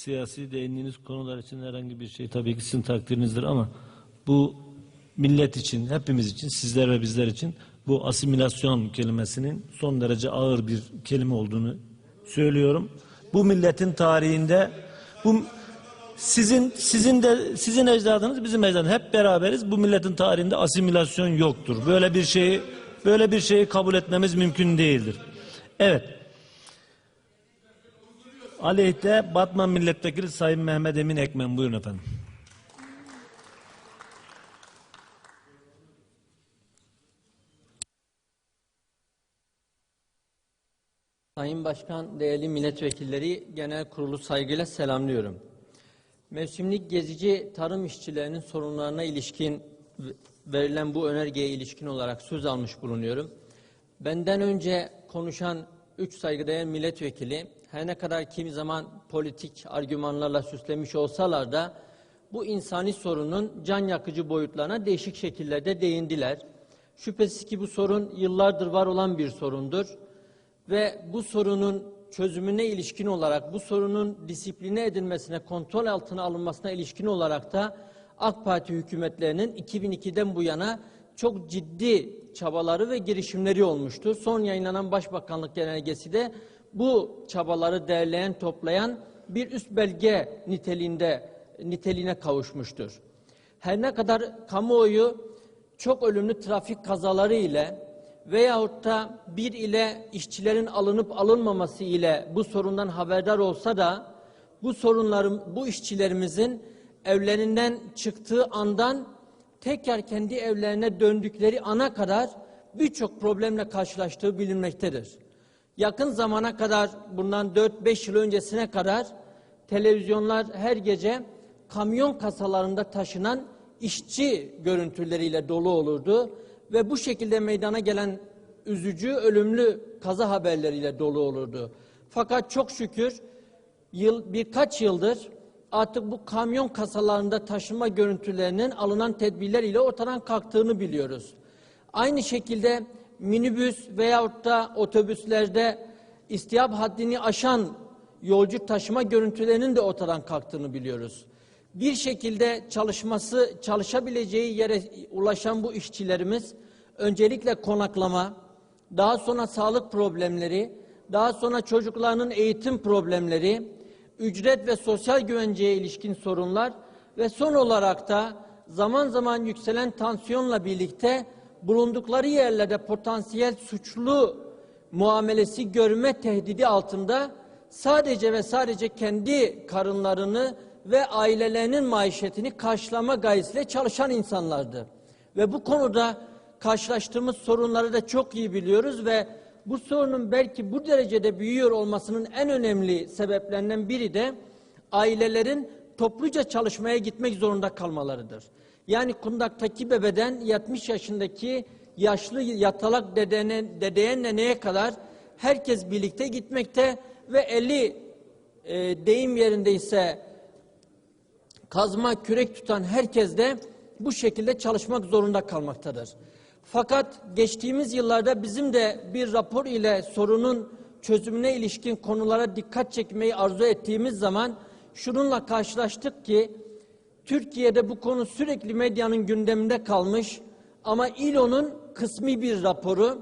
siyasi değindiğiniz konular için herhangi bir şey tabii ki sizin takdirinizdir ama bu millet için, hepimiz için, sizler ve bizler için bu asimilasyon kelimesinin son derece ağır bir kelime olduğunu söylüyorum. Bu milletin tarihinde bu sizin sizin de sizin ecdadınız bizim ecdadımız hep beraberiz. Bu milletin tarihinde asimilasyon yoktur. Böyle bir şeyi böyle bir şeyi kabul etmemiz mümkün değildir. Evet. Aleyhte Batman Milletvekili Sayın Mehmet Emin Ekmen. Buyurun efendim. Sayın Başkan, değerli milletvekilleri, genel kurulu saygıyla selamlıyorum. Mevsimlik gezici tarım işçilerinin sorunlarına ilişkin verilen bu önergeye ilişkin olarak söz almış bulunuyorum. Benden önce konuşan üç saygıdeğer milletvekili her ne kadar kimi zaman politik argümanlarla süslemiş olsalar da bu insani sorunun can yakıcı boyutlarına değişik şekillerde değindiler. Şüphesiz ki bu sorun yıllardır var olan bir sorundur ve bu sorunun çözümüne ilişkin olarak, bu sorunun disipline edilmesine, kontrol altına alınmasına ilişkin olarak da AK Parti hükümetlerinin 2002'den bu yana çok ciddi çabaları ve girişimleri olmuştu. Son yayınlanan Başbakanlık Genelgesi de bu çabaları derleyen, toplayan bir üst belge niteliğinde niteliğine kavuşmuştur. Her ne kadar kamuoyu çok ölümlü trafik kazaları ile veyahut da bir ile işçilerin alınıp alınmaması ile bu sorundan haberdar olsa da bu sorunların, bu işçilerimizin evlerinden çıktığı andan tekrar kendi evlerine döndükleri ana kadar birçok problemle karşılaştığı bilinmektedir. Yakın zamana kadar bundan 4-5 yıl öncesine kadar televizyonlar her gece kamyon kasalarında taşınan işçi görüntüleriyle dolu olurdu ve bu şekilde meydana gelen üzücü, ölümlü kaza haberleriyle dolu olurdu. Fakat çok şükür yıl, birkaç yıldır artık bu kamyon kasalarında taşıma görüntülerinin alınan tedbirler ile ortadan kalktığını biliyoruz. Aynı şekilde minibüs veyahut da otobüslerde istihap haddini aşan yolcu taşıma görüntülerinin de ortadan kalktığını biliyoruz. Bir şekilde çalışması, çalışabileceği yere ulaşan bu işçilerimiz öncelikle konaklama, daha sonra sağlık problemleri, daha sonra çocuklarının eğitim problemleri, ücret ve sosyal güvenceye ilişkin sorunlar ve son olarak da zaman zaman yükselen tansiyonla birlikte bulundukları yerlerde potansiyel suçlu muamelesi görme tehdidi altında sadece ve sadece kendi karınlarını ve ailelerinin maişetini karşılama gayesiyle çalışan insanlardı. Ve bu konuda karşılaştığımız sorunları da çok iyi biliyoruz ve bu sorunun belki bu derecede büyüyor olmasının en önemli sebeplerinden biri de ailelerin topluca çalışmaya gitmek zorunda kalmalarıdır. Yani kundaktaki bebeden 70 yaşındaki yaşlı yatalak dedene, dedeye neneye kadar herkes birlikte gitmekte ve eli e, deyim yerindeyse kazma kürek tutan herkes de bu şekilde çalışmak zorunda kalmaktadır. Fakat geçtiğimiz yıllarda bizim de bir rapor ile sorunun çözümüne ilişkin konulara dikkat çekmeyi arzu ettiğimiz zaman şununla karşılaştık ki Türkiye'de bu konu sürekli medyanın gündeminde kalmış ama İLO'nun kısmi bir raporu,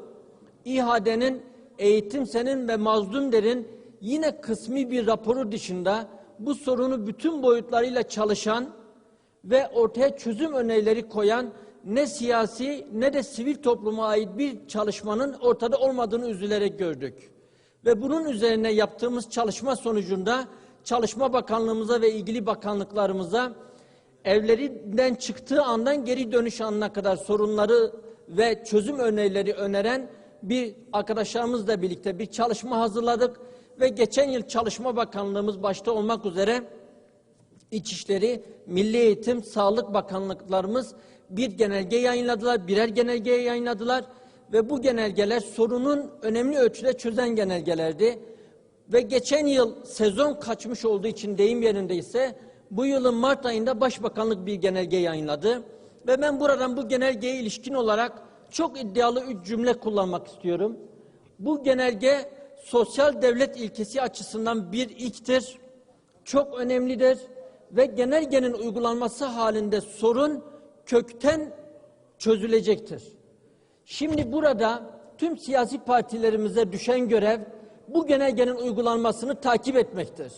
İHA'denin Eğitim Senin ve Mazlum Der'in yine kısmi bir raporu dışında bu sorunu bütün boyutlarıyla çalışan ve ortaya çözüm önerileri koyan ne siyasi ne de sivil topluma ait bir çalışmanın ortada olmadığını üzülerek gördük. Ve bunun üzerine yaptığımız çalışma sonucunda Çalışma Bakanlığımıza ve ilgili bakanlıklarımıza evlerinden çıktığı andan geri dönüş anına kadar sorunları ve çözüm önerileri öneren bir arkadaşlarımızla birlikte bir çalışma hazırladık ve geçen yıl Çalışma Bakanlığımız başta olmak üzere İçişleri, Milli Eğitim, Sağlık Bakanlıklarımız bir genelge yayınladılar, birer genelge yayınladılar ve bu genelgeler sorunun önemli ölçüde çözen genelgelerdi. Ve geçen yıl sezon kaçmış olduğu için deyim yerinde ise bu yılın Mart ayında Başbakanlık bir genelge yayınladı. Ve ben buradan bu genelgeye ilişkin olarak çok iddialı üç cümle kullanmak istiyorum. Bu genelge sosyal devlet ilkesi açısından bir ilktir. çok önemlidir ve genelgenin uygulanması halinde sorun kökten çözülecektir. Şimdi burada tüm siyasi partilerimize düşen görev bu genelgenin uygulanmasını takip etmektir.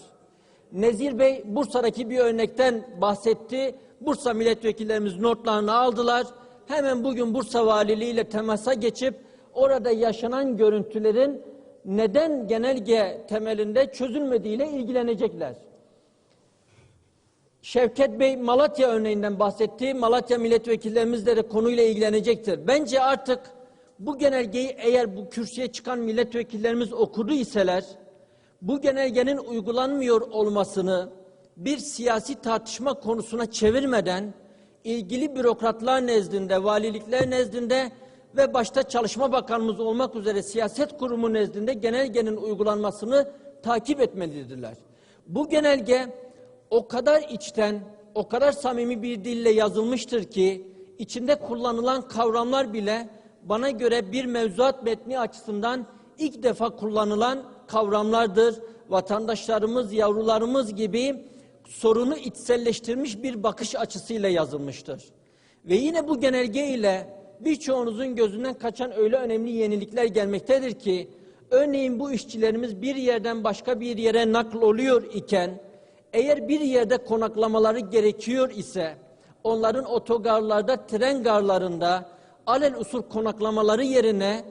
Nezir Bey Bursa'daki bir örnekten bahsetti. Bursa milletvekillerimiz notlarını aldılar. Hemen bugün Bursa Valiliği ile temasa geçip orada yaşanan görüntülerin neden genelge temelinde çözülmediğiyle ilgilenecekler. Şevket Bey Malatya örneğinden bahsetti. Malatya milletvekillerimiz de konuyla ilgilenecektir. Bence artık bu genelgeyi eğer bu kürsüye çıkan milletvekillerimiz okudu iseler, bu genelgenin uygulanmıyor olmasını bir siyasi tartışma konusuna çevirmeden ilgili bürokratlar nezdinde, valilikler nezdinde ve başta Çalışma Bakanımız olmak üzere siyaset kurumu nezdinde genelgenin uygulanmasını takip etmelidirler. Bu genelge o kadar içten, o kadar samimi bir dille yazılmıştır ki içinde kullanılan kavramlar bile bana göre bir mevzuat metni açısından ilk defa kullanılan kavramlardır. Vatandaşlarımız, yavrularımız gibi sorunu içselleştirmiş bir bakış açısıyla yazılmıştır. Ve yine bu genelge ile birçoğunuzun gözünden kaçan öyle önemli yenilikler gelmektedir ki örneğin bu işçilerimiz bir yerden başka bir yere nakl oluyor iken eğer bir yerde konaklamaları gerekiyor ise onların otogarlarda, tren garlarında alel usul konaklamaları yerine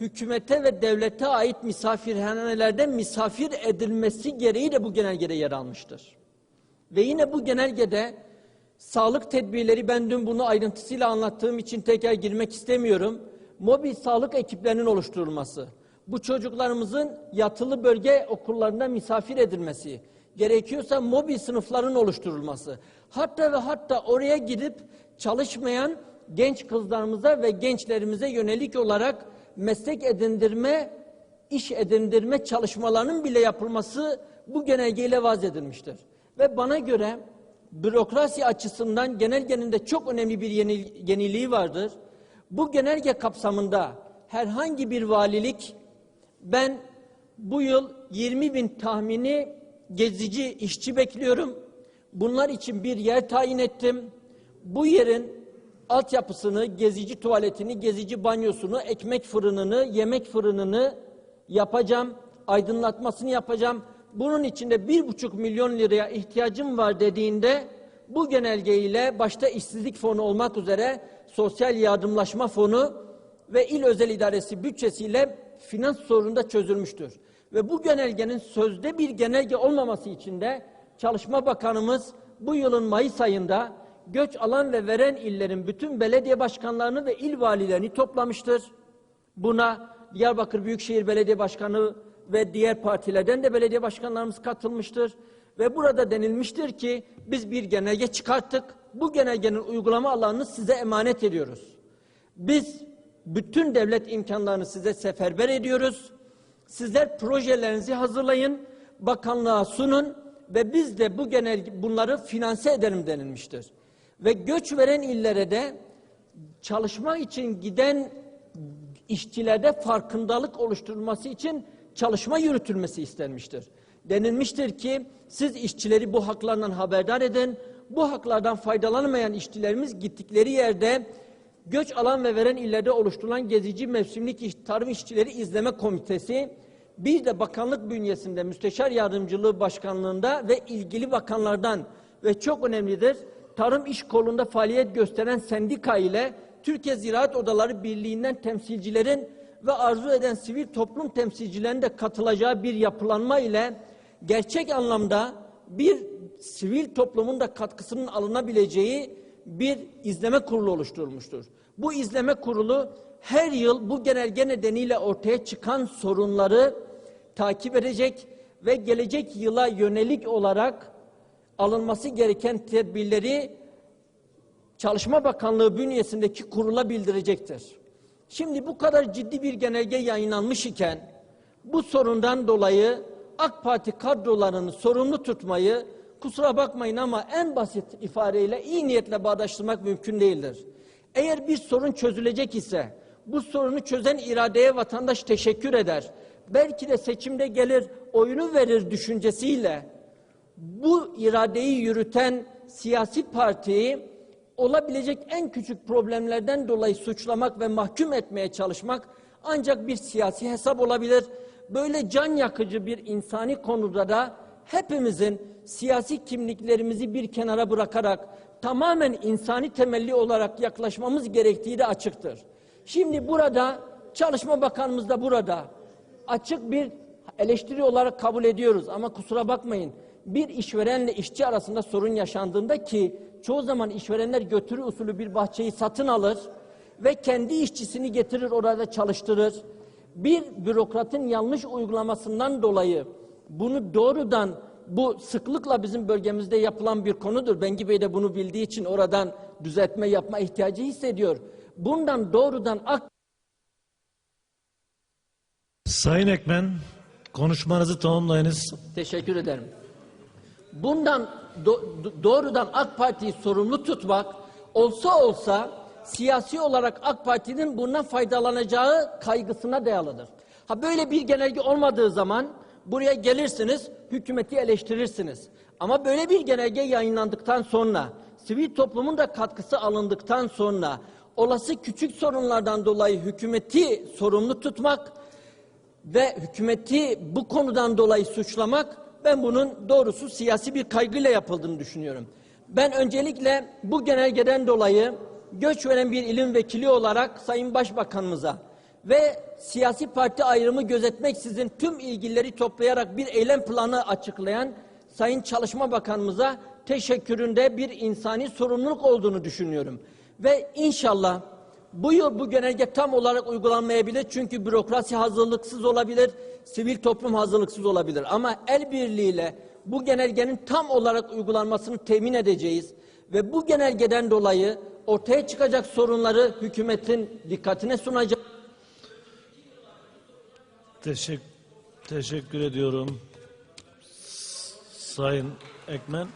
hükümete ve devlete ait misafirhanelerde misafir edilmesi gereği de bu genelgede yer almıştır. Ve yine bu genelgede sağlık tedbirleri ben dün bunu ayrıntısıyla anlattığım için tekrar girmek istemiyorum. Mobil sağlık ekiplerinin oluşturulması, bu çocuklarımızın yatılı bölge okullarında misafir edilmesi, gerekiyorsa mobil sınıfların oluşturulması, hatta ve hatta oraya gidip çalışmayan genç kızlarımıza ve gençlerimize yönelik olarak meslek edindirme, iş edindirme çalışmalarının bile yapılması bu genelgeyle vaz edilmiştir. Ve bana göre bürokrasi açısından genelgenin çok önemli bir yeni, yeniliği vardır. Bu genelge kapsamında herhangi bir valilik ben bu yıl 20 bin tahmini gezici işçi bekliyorum. Bunlar için bir yer tayin ettim. Bu yerin altyapısını, gezici tuvaletini, gezici banyosunu, ekmek fırınını, yemek fırınını yapacağım. Aydınlatmasını yapacağım. Bunun içinde bir buçuk milyon liraya ihtiyacım var dediğinde bu genelge ile başta işsizlik fonu olmak üzere sosyal yardımlaşma fonu ve il özel idaresi bütçesiyle finans sorunu da çözülmüştür. Ve bu genelgenin sözde bir genelge olmaması için de Çalışma Bakanımız bu yılın Mayıs ayında göç alan ve veren illerin bütün belediye başkanlarını ve il valilerini toplamıştır. Buna Diyarbakır Büyükşehir Belediye Başkanı ve diğer partilerden de belediye başkanlarımız katılmıştır. Ve burada denilmiştir ki biz bir genelge çıkarttık. Bu genelgenin uygulama alanını size emanet ediyoruz. Biz bütün devlet imkanlarını size seferber ediyoruz. Sizler projelerinizi hazırlayın, bakanlığa sunun ve biz de bu genel bunları finanse edelim denilmiştir. Ve göç veren illere de çalışma için giden işçilerde farkındalık oluşturulması için çalışma yürütülmesi istenmiştir. Denilmiştir ki siz işçileri bu haklardan haberdar edin. Bu haklardan faydalanmayan işçilerimiz gittikleri yerde göç alan ve veren illerde oluşturulan gezici mevsimlik iş, tarım işçileri izleme komitesi bir de bakanlık bünyesinde müsteşar yardımcılığı başkanlığında ve ilgili bakanlardan ve çok önemlidir tarım iş kolunda faaliyet gösteren sendika ile Türkiye Ziraat Odaları Birliği'nden temsilcilerin ve arzu eden sivil toplum temsilcilerinin de katılacağı bir yapılanma ile gerçek anlamda bir sivil toplumun da katkısının alınabileceği bir izleme kurulu oluşturulmuştur. Bu izleme kurulu her yıl bu genelge nedeniyle ortaya çıkan sorunları takip edecek ve gelecek yıla yönelik olarak alınması gereken tedbirleri Çalışma Bakanlığı bünyesindeki kurula bildirecektir. Şimdi bu kadar ciddi bir genelge yayınlanmış iken bu sorundan dolayı AK Parti kadrolarını sorumlu tutmayı kusura bakmayın ama en basit ifadeyle iyi niyetle bağdaştırmak mümkün değildir. Eğer bir sorun çözülecek ise bu sorunu çözen iradeye vatandaş teşekkür eder. Belki de seçimde gelir oyunu verir düşüncesiyle bu iradeyi yürüten siyasi partiyi olabilecek en küçük problemlerden dolayı suçlamak ve mahkum etmeye çalışmak ancak bir siyasi hesap olabilir. Böyle can yakıcı bir insani konuda da hepimizin siyasi kimliklerimizi bir kenara bırakarak tamamen insani temelli olarak yaklaşmamız gerektiği de açıktır. Şimdi burada Çalışma Bakanımız da burada açık bir eleştiri olarak kabul ediyoruz ama kusura bakmayın bir işverenle işçi arasında sorun yaşandığında ki çoğu zaman işverenler götürü usulü bir bahçeyi satın alır ve kendi işçisini getirir orada çalıştırır. Bir bürokratın yanlış uygulamasından dolayı bunu doğrudan bu sıklıkla bizim bölgemizde yapılan bir konudur. Bengi Bey de bunu bildiği için oradan düzeltme yapma ihtiyacı hissediyor. Bundan doğrudan AK Sayın Ekmen, konuşmanızı tamamlayınız. Teşekkür ederim. Bundan do- do- doğrudan AK Parti'yi sorumlu tutmak olsa olsa siyasi olarak AK Parti'nin bundan faydalanacağı kaygısına dayalıdır. Ha böyle bir genelge olmadığı zaman buraya gelirsiniz, hükümeti eleştirirsiniz. Ama böyle bir genelge yayınlandıktan sonra, sivil toplumun da katkısı alındıktan sonra olası küçük sorunlardan dolayı hükümeti sorumlu tutmak ve hükümeti bu konudan dolayı suçlamak ben bunun doğrusu siyasi bir kaygıyla yapıldığını düşünüyorum. Ben öncelikle bu genelgeden dolayı göç veren bir ilim vekili olarak Sayın Başbakanımıza ve siyasi parti ayrımı gözetmeksizin tüm ilgileri toplayarak bir eylem planı açıklayan Sayın Çalışma Bakanımıza teşekküründe bir insani sorumluluk olduğunu düşünüyorum. Ve inşallah bu yıl bu genelge tam olarak uygulanmayabilir çünkü bürokrasi hazırlıksız olabilir, sivil toplum hazırlıksız olabilir. Ama el birliğiyle bu genelgenin tam olarak uygulanmasını temin edeceğiz ve bu genelgeden dolayı ortaya çıkacak sorunları hükümetin dikkatine sunacağız. Teşekkür, teşekkür ediyorum. Sayın Ekmen.